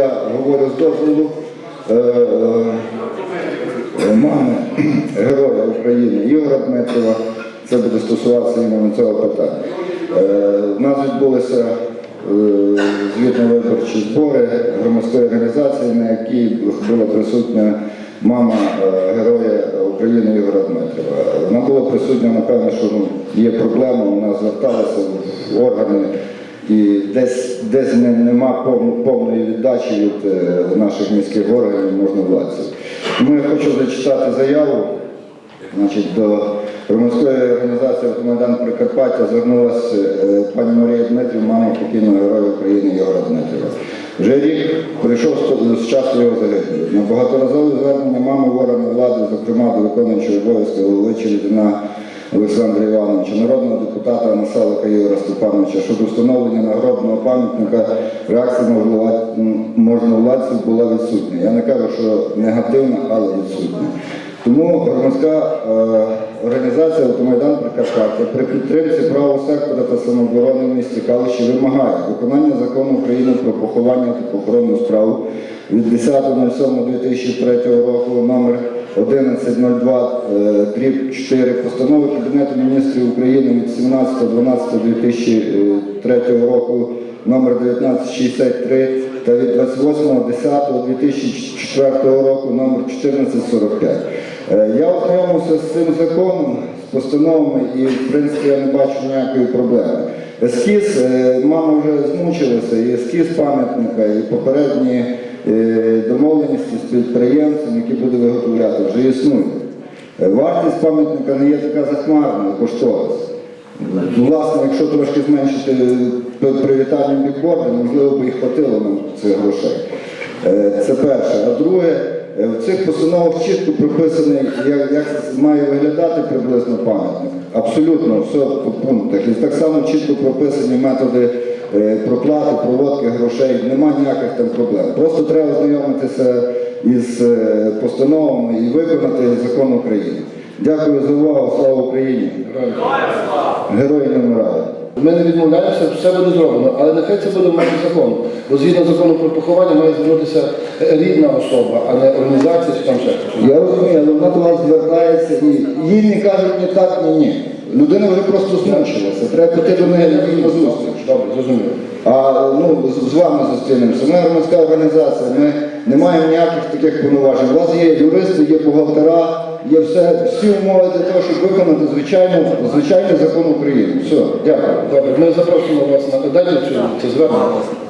Я говорю з дозволу е, е, мами Героя України Ігора Дмитрова. Це буде стосуватися іменно цього питання. Е, У нас відбулися е, звітно-виборчі збори громадської організації, на якій була присутня мама е, Героя України Ігора Дмитрова. Вона була присутня, напевно, що ну, є проблема, вона зверталася в органи і десь, десь не, нема повної віддачі від е, наших міських органів можновладців. Тому я хочу зачитати заяву. Значить, до громадської організації «Автомайдан Прикарпаття звернулася е, пані Марія Дмитрів, мама покійного героя України Єгора Дмитрова. Вже рік прийшов з- часу його загибелі. На багаторазове звернення мами в влади, зокрема до виконуючого обов'язки голови Челядина Олександра Івановича, народного депутата Насалика Ігора Степановича щодо встановлення нагробного пам'ятника реакція можновлад- можновладців була відсутня. Я не кажу, що негативна, але відсутня. Тому громадська е, організація «Автомайдан Прикарпаття» при підтримці правого сектора та самооборони в місті Калиші вимагає виконання закону України про поховання та похоронну справу від 10.07.2003 року номер 1102 е, дріб 4 постанови Кабінету міністрів України від 17.12.2003 року номер 1963 та від 28.10.2004 року номер 1445. Е, Я ознайомився з цим законом, з постановами і, в принципі, я не бачу ніякої проблеми. Ескіз, е, мама вже змучилася, і ескіз пам'ятника, і попередні е, з підприємцем, які буде виготовляти, вже існують. Е, Вартість пам'ятника не є така захмарна, коштовність. Власне, якщо трошки зменшити п- привітальні бікборди, можливо, би і хватило нам цих грошей. Е, Це перше. А друге, е, в цих постановах чітко прописаний, як, як має виглядати приблизно пам'ятник. Абсолютно все по пунктах. І так само чітко прописані методи е, проплати, проводки грошей. Нема ніяких там проблем. Просто треба ознайомитися із е, постановами і виконати закон України. Дякую за увагу. Слава Україні! Герої не вмирають. Ми не відмовляємося, все буде зроблено, але нехай це буде в межах закону. Бо згідно закону про поховання має звернутися рідна особа, а не організація чи там ще хтось. Я розумію, але вона до вас звертається і їй не кажуть ні так, ні ні. Людина вже просто змучилася. Треба піти до неї на зустріч. Добре, зрозуміло. А ну, з вами зустрінемося. Ми громадська організація, ми не маємо ніяких таких повноважень. У вас є юристи, є бухгалтера, є все, всі умови для того, щоб виконати звичайно, звичайний закон України. Все, дякую. Добре, ми запросимо вас на далі це звернення.